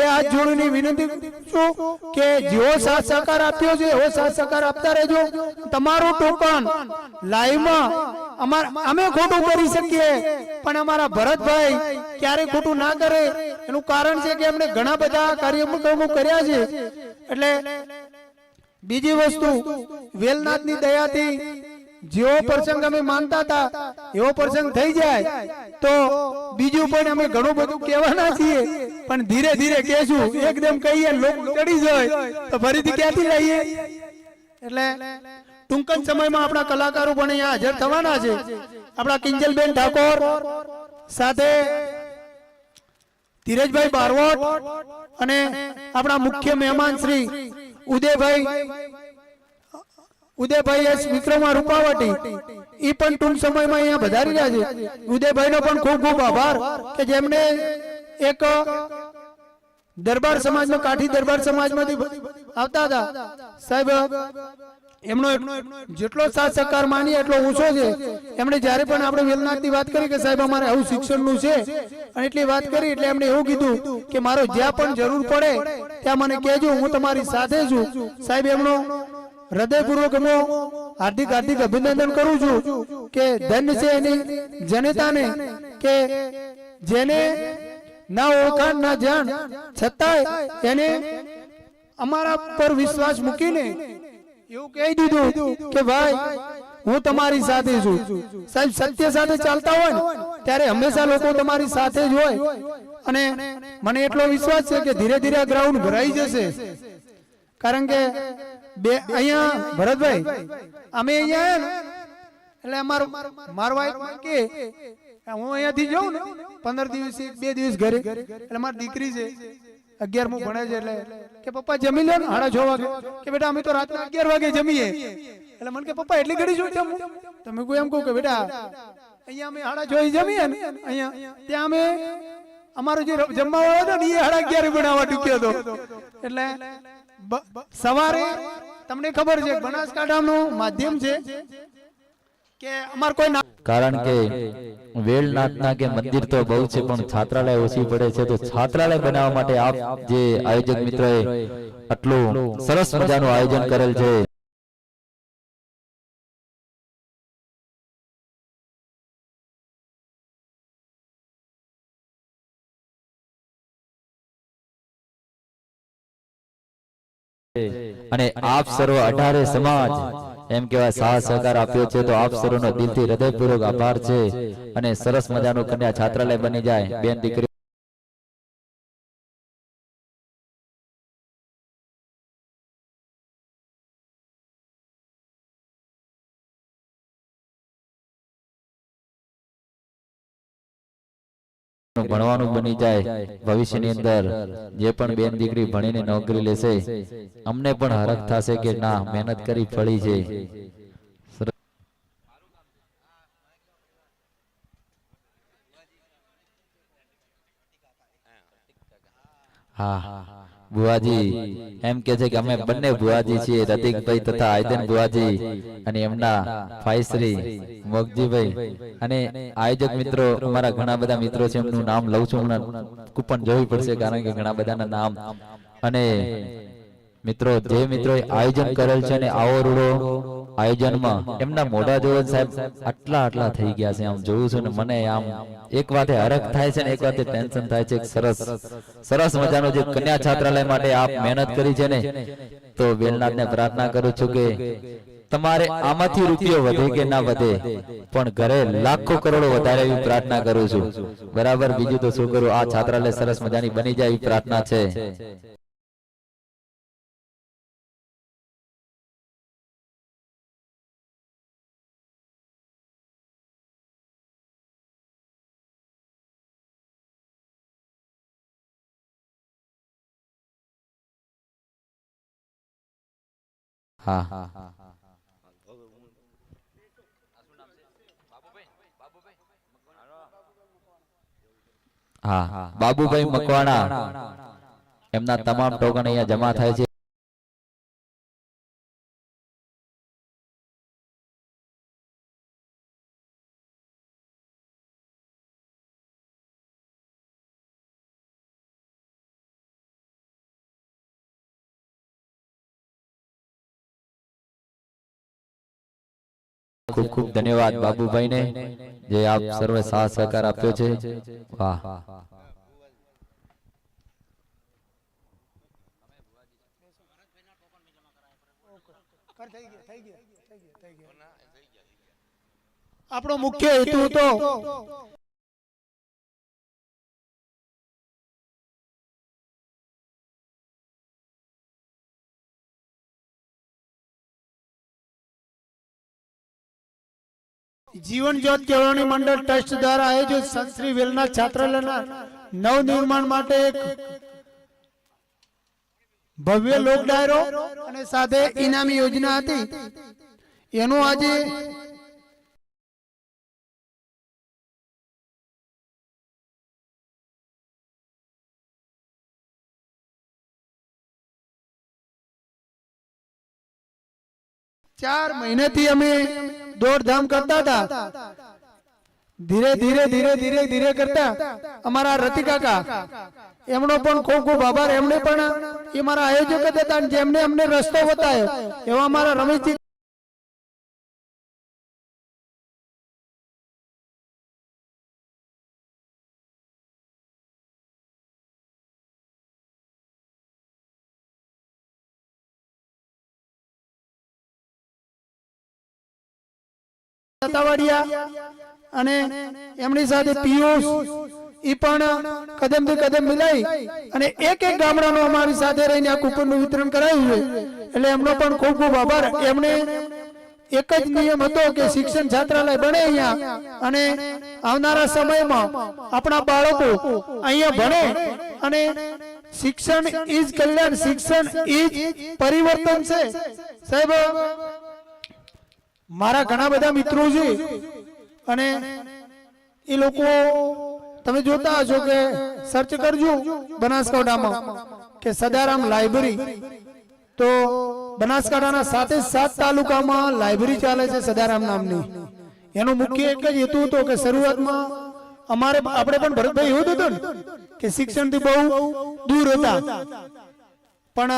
બે હાથ જોડીની વિનંતી છું કે જેવો સાથ સહકાર આપ્યો છે એવો સાથ સહકાર આપતા રહેજો. તમારું ટોકન લાઈવમાં અમાર અમે ખોટું કરી શકીએ, પણ અમારા ભરતભાઈ ક્યારે ખોટું ના કરે. એનું કારણ છે કે એમણે ઘણા બધા કાર્યક્રમો કર્યા છે. એટલે બીજી વસ્તુ, વેલનાથની દયાથી જેવો પ્રસંગ અમે માનતા હતા, એવો પ્રસંગ થઈ જાય, તો બીજું પણ અમે ઘણું બધું કહેવાના છીએ. પણ ધીરે ધીરે કહેશું, એકદમ કહીએ, લોકો ચડી જાય, તો ફરીથી ક્યાંથી લઈએ? એટલે ટૂંક જ સમયમાં આપણા કલાકારો પણ અહીંયા હાજર થવાના છે. આપણા કિંજલબેન ઠાકોર સાથે ધીરજભાઈ બારવટ અને આપણા મુખ્ય મહેમાન શ્રી ઉદયભાઈ ઉદયભાઈ એસ વિક્રમા રૂપાવટી. ઈ પણ ટૂંક સમયમાં અહીંયા વધારી રહ્યા છે. ઉદયભાઈનો પણ ખૂબ ખૂબ આભાર કે જેમને એક દરબાર સમાજમાં કાઠી દરબાર સમાજમાંથી આવતા હતા. સાહેબ, એમનો જેટલો સાથ સહકાર માની એટલો ઊંચો છે. એમણે જ્યારે પણ આપણે વેલનાથની વાત કરી કે સાહેબ, અમારે આવું શિક્ષણનું છે, અને એટલી વાત કરી, એટલે એમણે એવું કીધું કે મારો જ્યાં પણ જરૂર પડે, ત્યાં મને કહેજો, હું તમારી સાથે છું. સાહેબ, એમનો હૃદયપૂર્વક હું હાર્દિક હાર્દિક અભિનંદન કરું છું કે ધન્ય છે એની જનતાને કે જેને ના ઓળખાણ, ના જાણ, છતાંય એને અમારા પર વિશ્વાસ મૂકીને એવું કહી દીધું કે ભાઈ, હું તમારી સાથે છું. સાહેબ, સત્ય સાથે ચાલતા હોય ને, ત્યારે હંમેશા લોકો તમારી સાથે જ હોય. અને મને એટલો વિશ્વાસ છે કે ધીરે ધીરે ગ્રાઉન્ડ ભરાઈ જશે. કારણ કે બે અહીંયા ભરતભાઈ, અમે અહીંયા ને, એટલે અમારો મારો વાઈફ કે હું અહીંયાથી જાઉં ને, પંદર દિવસ, બે દિવસ ઘરે. એટલે મારી દીકરી છે, અગિયારમું ભણે છે એટલે કે, પપ્પા, જમી લે ને, હાડા છ વાગે. કે, બેટા, અમે તો રાતના અગિયાર વાગે જમીએ. એટલે મને કે, પપ્પા, એટલી ઘડી શું જમું તમે કોઈ એમ કહું કે, બેટા, અહીંયા અમે હાડા છ જમીએ ને, અહીંયા, ત્યાં અમે, અમારો જે જમવા વાળો હતો ને, એ હાડા અગિયાર બનાવવા ટૂક્યો હતો. એટલે સવારે તમને ખબર છે બનાસકાંઠાનું માધ્યમ છે કે અમાર કોઈ કારણ કે વેલનાથના કે મંદિર તો બહુ છે પણ છાત્રાલય ઓછી પડે છે. તો છાત્રાલય બનાવવા માટે આપ જે આયોજક મિત્રોએ આટલું સરસ મજાનું આયોજન કરેલ છે. અને આપ સર્વ અઢારે સમાજ એમ કેવાય સાહસ સહકાર આપ્યો છે તો આપ સર્વનો દિલથી હૃદયપૂર્વક આભાર છે અને સરસ મજાનું કન્યા છાત્રાલય બની જાય. બેન દીકરી ભણવાનું બની જાય, ભવિષ્યની અંદર જે પણ બેન દીકરી ભણીને નોકરી લેશે, અમને પણ હરખ થશે કે ના, મહેનત કરી ફળી છે. હા હા. બુવાજી એમ કે છે કે અમે બંને બુવાજી છીએ રતિકભાઈ તથા આયદન બુવાજી અને એમના ફાઈશ્રી મોગજીભાઈ. અને આયોજક મિત્રો અમારા ઘણા બધા મિત્રો છે એમનું નામ લઉં છું હમણાં કૂપન જોવી પડશે કારણ કે ઘણા બધાના નામ. અને મિત્રો જે મિત્રો આયોજન કરેલ છે ને આવો રૂડો આયોજનમાં એમના મોઢા જોડે સાહેબ આટલા આટલા થઈ ગયા છે આમ જોઉં છું ને મને આમ એક વાતે હરખ થાય છે ને એક વાતે ટેન્શન થાય છે સરસ સરસ મજાનો જે કન્યા છાત્રાલય માટે આપ મહેનત કરી છે ને તો વેલનાથને પ્રાર્થના કરું છું કે તમારે આમાંથી રૂપિયો વધે કે ના વધે? પણ ઘરે લાખો કરોડો વધારે એવી પ્રાર્થના કરું છું. બરાબર બીજું તો શું કરું? આ છાત્રાલય સરસ મજાની બની જાય એવી પ્રાર્થના છે. હા. હા. બાબુભાઈ મકવાણા. એમના તમામ ટોકન અહીંયા જમા થાય છે. ખૂબ ખૂબ ધન્યવાદ બાબુભાઈને જે આપ સર્વે સાથ સહકાર આપ્યો છે. વાહ. આપણો મુખ્ય હેતુ તો જીવન જ્યોત કેળવણી મંડળ ટ્રસ્ટ દ્વારા આયોજિત સંશ્રી વેલના છાત્રાલયના નવ નવનિર્માણ માટે એક ભવ્ય લોક ડાયરો અને સાથે ઇનામી યોજના હતી. એનું આજે ચાર મહિનેથી અમે દોડધામ કરતા હતા. ધીરે ધીરે ધીરે ધીરે ધીરે કરતા અમારા રતિ કાકા, એમનો પણ ખૂબ ખૂબ આભાર. એમને પણ એ મારા આયોજક હતા જેમને અમને રસ્તો બતાવ્યો. એવા અમારા રમેશજી સત્તાવાડિયા અને એમની સાથે પિયુષ, ઈ પણ કદમથી કદમ મિલાઈ અને એક એક ગામડાનો અમારી સાથે રહીને આ કૂપનનું વિતરણ કરાયું છે. એટલે એમનો પણ ખૂબ ખૂબ આભાર. એમને એક જ નિયમ હતો કે શિક્ષણ છાત્રાલય બને અહીંયા અને આવનારા સમયમાં આપણા બાળકો અહીંયા ભણે અને શિક્ષણ ઇઝ કલ્યાણ, શિક્ષણ ઇઝ પરિવર્તન છે. સાહેબ મારા ઘણા બધા મિત્રો છે. અને એ લોકો તમે જોતા હશો કે સર્ચ કરજો બનાસકાંઠામાં કે સદારામ લાઇબ્રેરી તો બનાસકાંઠાના સાતે સાત તાલુકામાં લાઇબ્રેરી ચાલે છે સદારામ નામની. એનો મુખ્ય એક જ હેતુ હતો કે શરૂઆતમાં અમારે આપણે પણ ભરતભાઈ એવું હતું ને કે શિક્ષણથી બહુ દૂર હતા. પણ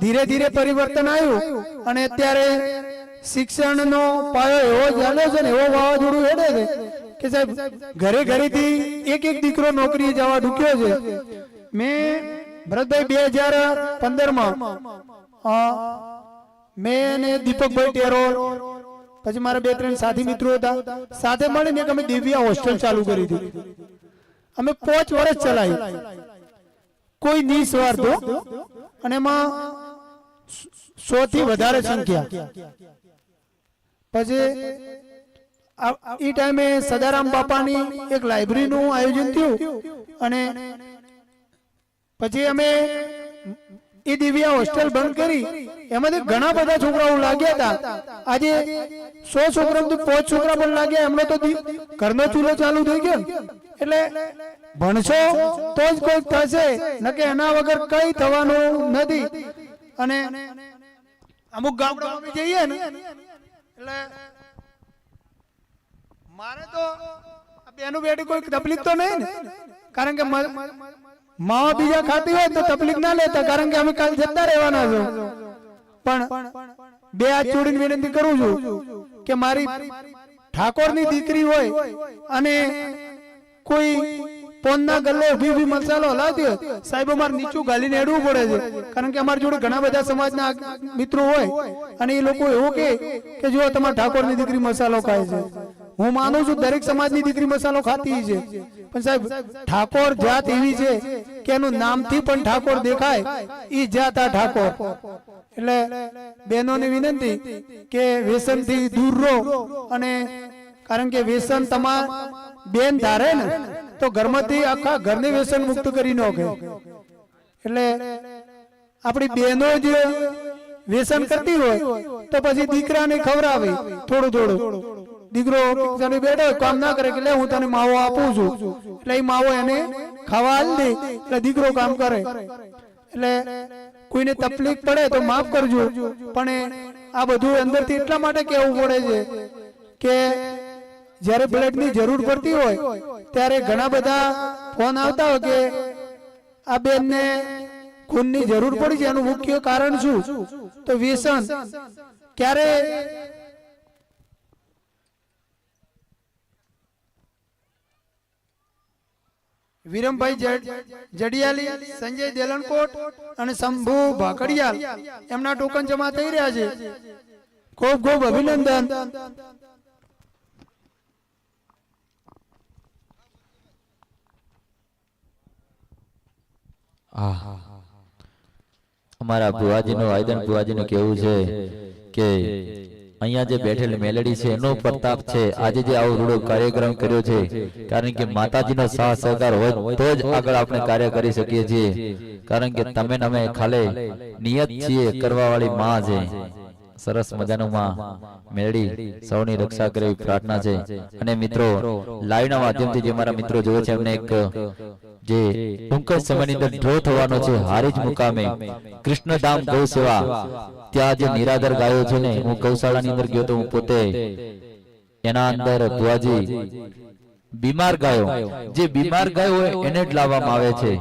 ધીરે ધીરે પરિવર્તન આવ્યું અને અત્યારે શિક્ષણનો પાયો એવો ચાલ્યો છે ને એવો વાવાઝોડું હેડે છે કે સાહેબ, ઘરે ઘરેથી એક એક દીકરો નોકરી જવા ઢૂક્યો છે. મેં ભરતભાઈ બે હજાર પંદરમાં મેં અને દીપકભાઈ ટેરોલ પછી મારા બે ત્રણ સાથી મિત્રો હતા. સાથે મળીને એક અમે દિવ્યા હોસ્ટેલ ચાલુ કરી હતી. અમે પાંચ વર્ષ ચલાવી. કોઈ નિસ્વાર્થો. અને એમાં સો થી વધારે સંખ્યા. પછી એ ટાઈમે સદારામ બાપાની એક લાઇબ્રેરીનું આયોજન થયું અને પછી અમે એ દિવ્યા હોસ્ટેલ બંધ કરી. એમાંથી ઘણા બધા છોકરાઓ લાગ્યા હતા. આજે સો છોકરા પાંચ છોકરા પણ લાગ્યા. એમનો તો ઘરનો ચૂલો ચાલુ થઈ ગયો. એટલે ભણશો તો જ કોઈ થશે. નકે એના વગર કઈ થવાનું નથી. અને અમુક ગામડામાં જઈએ ને એટલે મારે તો બેનું બેટી કોઈ તકલીફ તો નહીં ને. કારણ કે માવા બીજા ખાતી હોય તો તકલીફ ના લેતા, કારણ કે અમે કાલ જતા રહેવાના છો. પણ બે હાથ જોડીને વિનંતી કરું છું કે મારી ઠાકોરની દીકરી હોય અને કોઈ પોનના ગલ્લે ઊભી ઊભી મસાલો હલાવતી હોય. સાહેબ, અમારે નીચું ગાલીને હેડવું પડે છે. કારણ કે અમારી જોડે ઘણા બધા સમાજના મિત્રો હોય. અને એ લોકો એવું કે કે જો તમારા ઠાકોરની દીકરી મસાલો ખાય છે. હું માનું છું દરેક સમાજની દીકરી મસાલો ખાતી છે. પણ સાહેબ, ઠાકોર જાત એવી છે કે એનું નામથી પણ ઠાકોર દેખાય. એ જાત આ ઠાકોર. એટલે બહેનોને વિનંતી કે વ્યસનથી દૂર રહો. અને કારણ કે વ્યસન તમાર બેન ધારે ને. તો ઘરમાંથી આખા ઘરને વ્યસન મુક્ત કરી નાખે એટલે આપણી બહેનો જે વ્યસન કરતી હોય, તો પછી દીકરાને ખવડાવે, થોડું થોડું. દીકરો બેઠો કામ ના કરે કે હું તને માવો આપું છું. એટલે એ માવો એને ખાવા દે, એટલે દીકરો કામ કરે. એટલે કોઈને તકલીફ પડે તો માફ કરજો. પણ આ બધું અંદરથી એટલા માટે કહેવું પડે છે કે જ્યારે બ્લડની જરૂર પડતી હોય ત્યારે ઘણા બધા ફોન આવતા હોય કે આ બેનને ખૂનની જરૂર પડી છે એનું મુખ્ય કારણ શું? તો વ્યસન. ક્યારે વિરમભાઈ જડિયાલી સંજય દેલનકોટ અને શંભુ ભાકડિયાલ એમના ટોકન જમા થઈ રહ્યા છે. ખૂબ ખૂબ અભિનંદન. અમારા ભુવાજીનું આયદન ભુવાજીનું કેવું છે કે અહીંયા જે બેઠેલ મેલેડી છે એનો પ્રતાપ છે. આજે જે આવો રૂડો કાર્યક્રમ કર્યો છે કારણ કે માતાજીનો સાહ સહકાર હોય તો જ આગળ આપણે કાર્ય કરી શકીએ છીએ. કારણ કે તમે અમે ખાલે નિયત છીએ કરવા વાળી માં છે. સરસ મજાનું માં. મેળી સૌની રક્ષા કરે પ્રાર્થના છે. અને મિત્રો લાઈવના માધ્યમથી જે મારા મિત્રો જોવે છે એમને એક જે ટૂંક જ સમયની અંદર ડ્રો થવાનો છે હારીજ મુકામે. કૃષ્ણધામ ગૌ સેવા. ત્યાં જે નિરાધાર ગાયો છે ને, હું ગૌશાળાની અંદર ગયો તો હું પોતે એના અંદર ભુવાજી બીમાર ગાયો. જે બીમાર ગાયો હોય એને જ લાવવામાં આવે છે.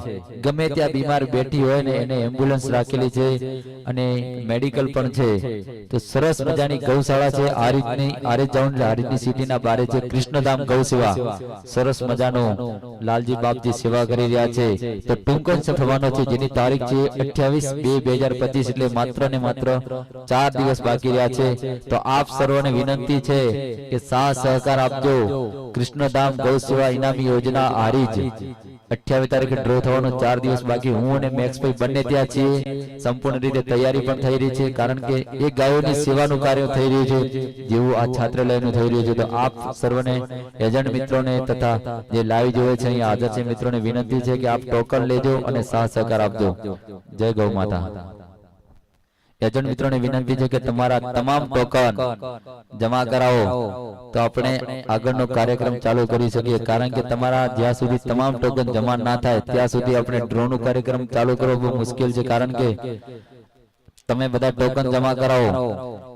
ગમે ત્યાં બીમાર બેઠી હોય ને એને એમ્બ્યુલન્સ રાખેલી છે અને મેડિકલ પણ છે. તો સરસ મજાની ગૌશાળા છે. આ રીતની આરે જાઉન આ રીતની સિટીના બારે છે. કૃષ્ણધામ ગૌ સેવા સરસ મજાનો લાલજી બાપજી સેવા કરી રહ્યા છે. તો ટૂંક જ થવાનો છે. જેની તારીખ છે અઠ્યાવીસ બે બે હજાર પચીસ એટલે માત્ર ને માત્ર ચાર દિવસ બાકી રહ્યા છે. તો આપ સર્વને વિનંતી છે કે સા સહકાર આપજો. કૃષ્ણધામ ગૌ યોજના હારી જ અઠ્યાવીસ ડ્રો થવાનો ચાર દિવસ બાકી. હું અને મેક્સભાઈ બંને ત્યાં છીએ. સંપૂર્ણ રીતે તૈયારી પણ થઈ રહી છે, કારણ કે એ ગાયોની સેવાનું કાર્ય થઈ રહ્યું છે, જેવું આ છાત્રાલયનું થઈ રહ્યું છે. તો આપ સર્વને, એજન્ટ મિત્રોને તથા જે લાઈવ જોવે છે, અહીંયા હાજર છે, મિત્રોને વિનંતી છે કે આપ ટોકન લેજો અને સાથ સહકાર આપજો. જય ગૌ માતા. એજન્ટ મિત્રોને વિનંતી છે કે તમારા તમામ ટોકન જમા કરાવો તો આપણે આગળનો કાર્યક્રમ ચાલુ કરી શકીએ. કારણ કે તમારા જ્યાં સુધી તમામ ટોકન જમા ના થાય ત્યાં સુધી આપણે ડ્રો નું કાર્યક્રમ ચાલુ કરવો બહુ મુશ્કેલ છે. કારણ કે તમે બધા ટોકન જમા કરાવો.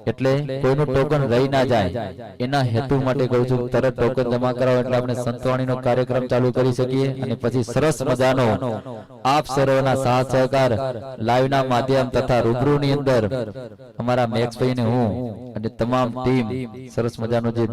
એટલે કોઈનું ટોકન રહી ના જાય. એના હેતુ માટે કહું છું તરત ટોકન જમા કરાવો એટલે આપણે સંતવાણીનો કાર્યક્રમ ચાલુ કરી શકીએ અને પછી સરસ મજાનો આપ સર્વના સાથ સહકાર લાઈવના માધ્યમ તથા રૂબરૂની અંદર અમારા મેક્સભાઈ ને હું અને તમામ ટીમ સરસ મજાનો જે